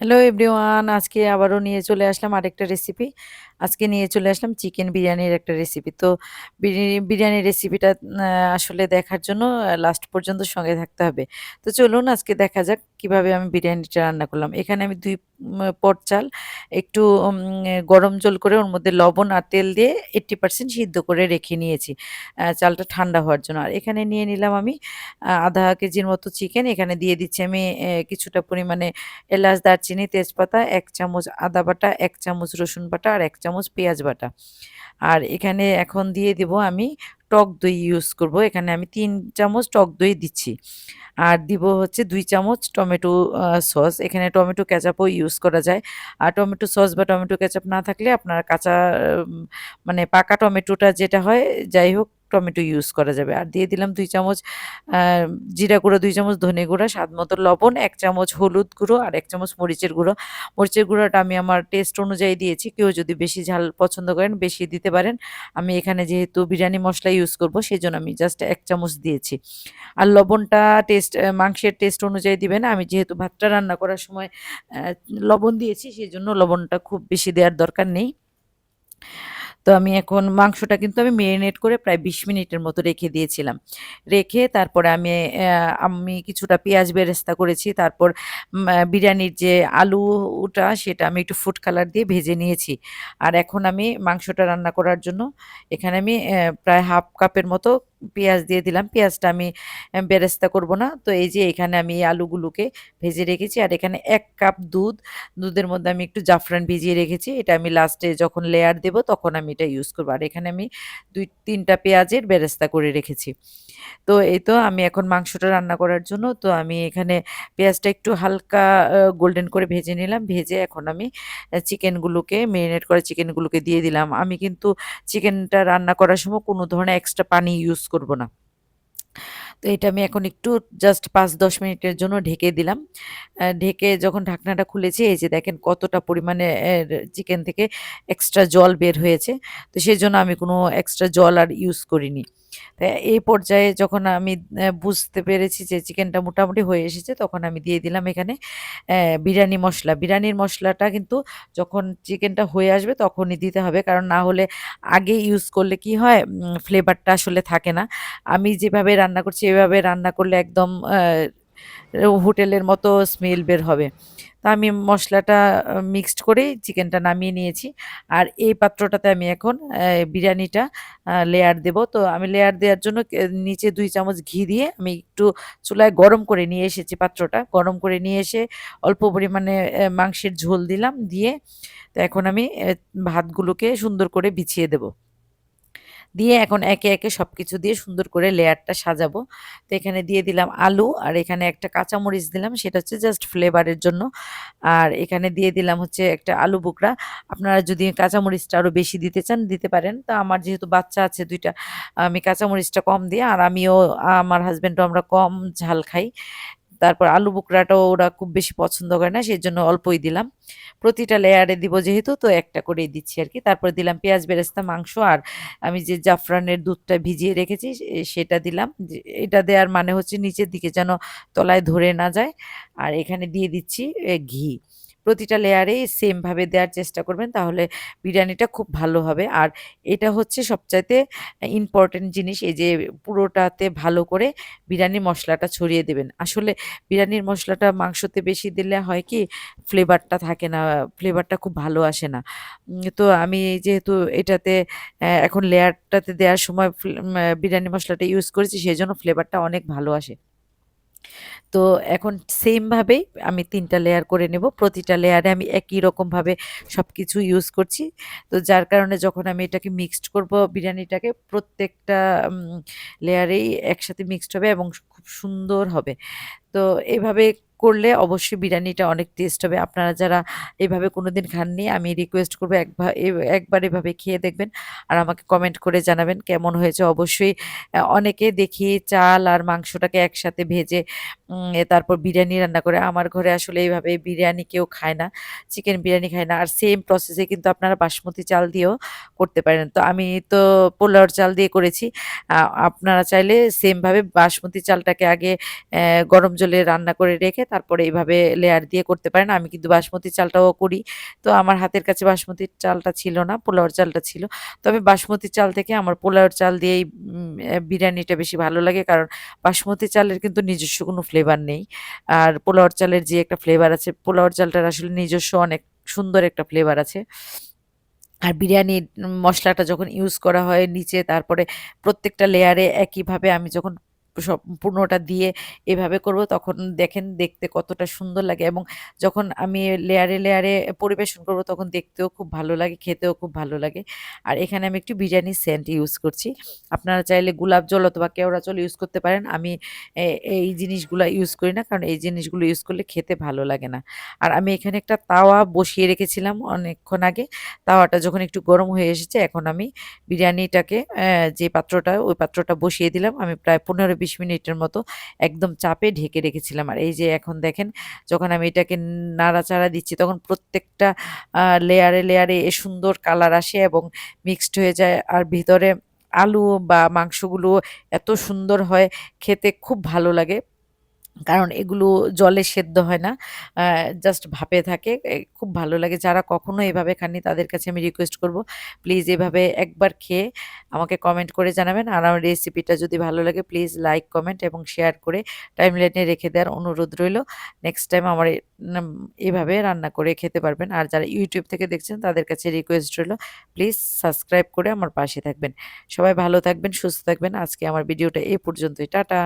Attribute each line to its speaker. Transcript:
Speaker 1: Hello everyone আজকে আবারও নিয়ে চলে আসলাম আরেকটা রেসিপি আজকে নিয়ে চলে আসলাম চিকেন বিরিয়ানির একটা রেসিপি তো বিরি- বিরিয়ানির রেসিপিটা আসলে দেখার জন্য লাস্ট পর্যন্ত সঙ্গে থাকতে হবে। তো চলুন আজকে দেখা যাক কীভাবে আমি বিরিয়ানিটা রান্না করলাম। এখানে আমি দুই পট চাল, একটু গরম জল করে ওর মধ্যে লবণ আর তেল দিয়ে এইট্টি পার্সেন্ট সিদ্ধ করে রেখে নিয়েছি। চালটা ঠান্ডা হওয়ার জন্য। আর এখানে নিয়ে নিলাম আমি আধা কেজির মতো চিকেন। এখানে দিয়ে দিচ্ছি আমি কিছুটা পরিমাণে এলাচ, দারচিনি, তেজপাতা, এক চামচ আদা বাটা, এক চামচ রসুন বাটা আর এক চামচ পেঁয়াজ বাটা। আর এখানে এখন দিয়ে দেব আমি টক দই ইউজ করব। এখানে আমি তিন চামচ টক দই দিচ্ছি। আর দিব হচ্ছে দুই চামচ টমেটো সস। এখানে টমেটো ক্যাচাপও ইউজ করা যায়। আর টমেটো সস বা টমেটো ক্যাচাপ না থাকলে আপনার কাঁচা মানে পাকা টমেটোটা যেটা হয়, যাই হোক টমেটো ইউজ করা যাবে। আর দিয়ে দিলাম দুই চামচ জিরা গুঁড়ো, দুই চামচ ধনে গুঁড়ো, স্বাদ মতো লবণ, এক চামচ হলুদ গুঁড়ো আর এক চামচ মরিচের গুঁড়ো। মরিচের গুঁড়োটা আমি আমার টেস্ট অনুযায়ী দিয়েছি। কেউ যদি বেশি ঝাল পছন্দ করেন বেশি দিতে পারেন। আমি এখানে যেহেতু বিরিয়ানি মশলা ইউজ করব সেই জন্য আমি জাস্ট এক চামচ দিয়েছি। আর লবণটা টেস্ট মাংসের টেস্ট অনুযায়ী দিবেন। আমি যেহেতু ভাতটা রান্না করার সময় লবণ দিয়েছি সেই জন্য লবণটা খুব বেশি দেওয়ার দরকার নেই। তো আমি এখন মাংসটা কিন্তু আমি মেরিনেট করে প্রায় বিশ মিনিটের মতো রেখে দিয়েছিলাম। রেখে তারপরে আমি আমি কিছুটা পেঁয়াজ বেরেস্তা করেছি, তারপর বিরিয়ানির যে আলুটা সেটা আমি একটু ফুড কালার দিয়ে ভেজে নিয়েছি। আর এখন আমি মাংসটা রান্না করার জন্য এখানে আমি প্রায় হাফ কাপের মতো পেঁয়াজ দিয়ে দিলাম। পেঁয়াজটা আমি বেরেস্তা করব না। তো এই যে এখানে আমি এই আলুগুলোকে ভেজে রেখেছি আর এখানে এক কাপ দুধ। দুধের মধ্যে আমি একটু জাফরান ভিজিয়ে রেখেছি। এটা আমি লাস্টে যখন লেয়ার দেব তখন আমি এটা ইউজ করব। আর এখানে আমি দুই, তিনটা পেঁয়াজের বেরেস্তা করে রেখেছি। তো এই তো আমি এখন মাংসটা রান্না করার জন্য। তো আমি এখানে পেঁয়াজটা একটু হালকা গোল্ডেন করে ভেজে নিলাম। ভেজে এখন আমি চিকেনগুলোকে মেরিনেট করা চিকেনগুলোকে দিয়ে দিলাম। আমি কিন্তু চিকেনটা রান্না করার সময় কোনো ধরনের এক্সট্রা পানি ইউজ করব না। তো এটা আমি এখন একটু জাস্ট পাঁচ দশ মিনিটের জন্য ঢেকে দিলাম। ঢেকে যখন ঢাকনাটা খুলেছি, এই যে দেখেন কতটা পরিমাণে চিকেন থেকে এক্সট্রা জল বের হয়েছে। তো সেই জন্য আমি কোনো এক্সট্রা জল আর ইউজ করিনি। এই পর্যায়ে যখন আমি বুঝতে পেরেছি যে চিকেনটা মোটামুটি হয়ে এসেছে, তখন আমি দিয়ে দিলাম এখানে বিরিয়ানি মশলা। বিরিয়ানির মশলাটা কিন্তু যখন চিকেনটা হয়ে আসবে তখনই দিতে হবে, কারণ না হলে আগে ইউজ করলে কি হয় ফ্লেভারটা আসলে থাকে না। আমি যেভাবে রান্না করছি, এভাবে রান্না করলে একদম হোটেলের মতো স্মেল বের হবে। তা আমি মশলাটা মিক্সড করেই চিকেনটা নামিয়ে নিয়েছি। আর এই পাত্রটাতে আমি এখন বিরিয়ানিটা লেয়ার দেব। তো আমি লেয়ার দেওয়ার জন্য নিচে দুই চামচ ঘি দিয়ে আমি একটু চুলায় গরম করে নিয়ে এসেছি পাত্রটা। গরম করে নিয়ে এসে অল্প পরিমাণে মাংসের ঝোল দিলাম দিয়ে, তো এখন আমি ভাতগুলোকে সুন্দর করে বিছিয়ে দেবো। দিয়ে এখন একে একে সব কিছু দিয়ে সুন্দর করে লেয়ারটা সাজাবো। তো এখানে দিয়ে দিলাম আলু আর এখানে একটা কাঁচামরিচ দিলাম, সেটা হচ্ছে জাস্ট ফ্লেভারের জন্য। আর এখানে দিয়ে দিলাম হচ্ছে একটা আলু বুকরা। আপনারা যদি কাঁচামরিচটা আরও বেশি দিতে চান, দিতে পারেন। তো আমার যেহেতু বাচ্চা আছে দুইটা, আমি কাঁচামরিচটা কম দিয়ে আর আমিও, আমার হাজব্যান্ডও আমরা কম ঝাল খাই। তারপর আলু বুকরাটাও ওরা খুব বেশি পছন্দ করে না সেই জন্য অল্পই দিলাম। প্রতিটা লেয়ারে দিব যেহেতু, তো একটা করেই দিচ্ছি আর কি তারপর দিলাম পেঁয়াজ, বেরেস্তা, মাংস, আর আমি যে জাফরানের দুধটা ভিজিয়ে রেখেছি সেটা দিলাম। এটা দেওয়ার মানে হচ্ছে নিচের দিকে যেন তলায় ধরে না যায়। আর এখানে দিয়ে দিচ্ছি ঘি। প্রতিটা লেয়ারেই সেমভাবে দেওয়ার চেষ্টা করবেন, তাহলে বিরিয়ানিটা খুব ভালো হবে। আর এটা হচ্ছে সবচাইতে ইম্পর্টেন্ট জিনিস, এই যে পুরোটাতে ভালো করে বিরিয়ানির মশলাটা ছড়িয়ে দেবেন। আসলে বিরিয়ানির মশলাটা মাংসতে বেশি দিলে হয় কি ফ্লেভারটা থাকে না ফ্লেভারটা খুব ভালো আসে না। তো আমি যেহেতু এটাতে এখন লেয়ারটাতে দেওয়ার সময় বিরিয়ানি মশলাটা ইউজ করেছি সেই জন্য ফ্লেভারটা অনেক ভালো আসে। তো এখন সেমভাবেই আমি তিনটা লেয়ার করে নেব। প্রতিটা লেয়ারে আমি একই রকমভাবে সব কিছু ইউজ করছি। তো যার কারণে যখন আমি এটাকে মিক্সড করব বিরিয়ানিটাকে, প্রত্যেকটা লেয়ারেই একসাথে মিক্সড হবে এবং খুব সুন্দর হবে। তো এভাবে করলে অবশ্যই বিরিয়ানিটা অনেক টেস্ট হবে। আপনারা যারা এভাবে কোনো দিন খাননি, আমি রিকোয়েস্ট করব একবার একবার এভাবে খেয়ে দেখবেন আর আমাকে কমেন্ট করে জানাবেন কেমন হয়েছে। অবশ্যই অনেকে দেখি চাল আর মাংসটাকে একসাথে ভেজে তারপর বিরিয়ানি রান্না করে। আমার ঘরে আসলে এইভাবে বিরিয়ানি কেউ খায় না চিকেন বিরিয়ানি খায় না। আর সেম প্রসেসে কিন্তু আপনারা বাসমতি চাল দিয়েও করতে পারেন। তো আমি তো পোলাওর চাল দিয়ে করেছি। আপনারা চাইলে সেমভাবে বাসমতি চালটাকে আগে গরম জলে রান্না করে রেখে তারপরে এইভাবে লেয়ার দিয়ে করতে পারেন। আমি কিন্তু বাসমতি চালটাও করি। তো আমার হাতের কাছে বাসমতির চালটা ছিল না, পোলাওর চালটা ছিল। তবে বাসমতি চাল থেকে আমার পোলাওর চাল দিয়েই বিরিয়ানিটা বেশি ভালো লাগে। কারণ বাসমতি চালের কিন্তু নিজস্ব কোনো ফ্লেভার নেই। আর পোলাওর চালের যে একটা ফ্লেভার আছে, পোলাওর চালটার আসলে নিজস্ব অনেক সুন্দর একটা ফ্লেভার আছে। আর বিরিয়ানির মশলাটা যখন ইউজ করা হয় নিচে, তারপরে প্রত্যেকটা লেয়ারে একইভাবে আমি যখন সম্পূর্ণটা দিয়ে এভাবে করব, তখন দেখেন দেখতে কতটা সুন্দর লাগে। এবং যখন আমি লেয়ারে লেয়ারে পরিবেশন করব, তখন দেখতেও খুব ভালো লাগে, খেতেও খুব ভালো লাগে। আর এখানে আমি একটু বিরিয়ানি সেন্ট ইউজ করছি। আপনারা চাইলে গোলাপ জল অথবা কেওড়া জল ইউজ করতে পারেন। আমি এই জিনিসগুলো ইউজ করি না, কারণ এই জিনিসগুলো ইউজ করলে খেতে ভালো লাগে না। আর আমি এখানে একটা তাওয়া বসিয়ে রেখেছিলাম অনেকক্ষণ আগে। তাওয়াটা যখন একটু গরম হয়ে এসেছে, এখন আমি বিরিয়ানিটাকে যে পাত্রটা, ওই পাত্রটা বসিয়ে দিলাম। আমি প্রায় পনেরো বিশ মিনিটের মতো একদম চাপে ঢেকে রেখেছিলাম। আর এই যে এখন দেখেন, যখন আমি এটাকে নাড়াচাড়া দিচ্ছি, তখন প্রত্যেকটা লেয়ারে লেয়ারে এ সুন্দর কালার আসে এবং মিক্সড হয়ে যায়। আর ভিতরে আলু বা মাংসগুলো এত সুন্দর হয়, খেতে খুব ভালো লাগে। কারণ এগুলো জলে সেদ্ধ হয় না। জাস্ট ভাপে থাকে। খুব ভালো লাগে। যারা কখনো এভাবে খাননি, তাদের কাছে আমি রিকোয়েস্ট করব। প্লিজ এভাবে একবার খেয়ে আমাকে কমেন্ট করে জানাবেন। আর আমার রেসিপিটা যদি ভালো লাগে প্লিজ লাইক কমেন্ট এবং শেয়ার করে টাইম লাইনে রেখে দেওয়ার অনুরোধ রইল। নেক্সট টাইম আমার এভাবে রান্না করে খেতে পারবেন। আর যারা ইউটিউব থেকে দেখছেন, তাদের কাছে রিকোয়েস্ট রইল। প্লিজ সাবস্ক্রাইব করে আমার পাশে থাকবেন। সবাই ভালো থাকবেন, সুস্থ থাকবেন। আজকে আমার ভিডিওটা এই পর্যন্তই। টাটা!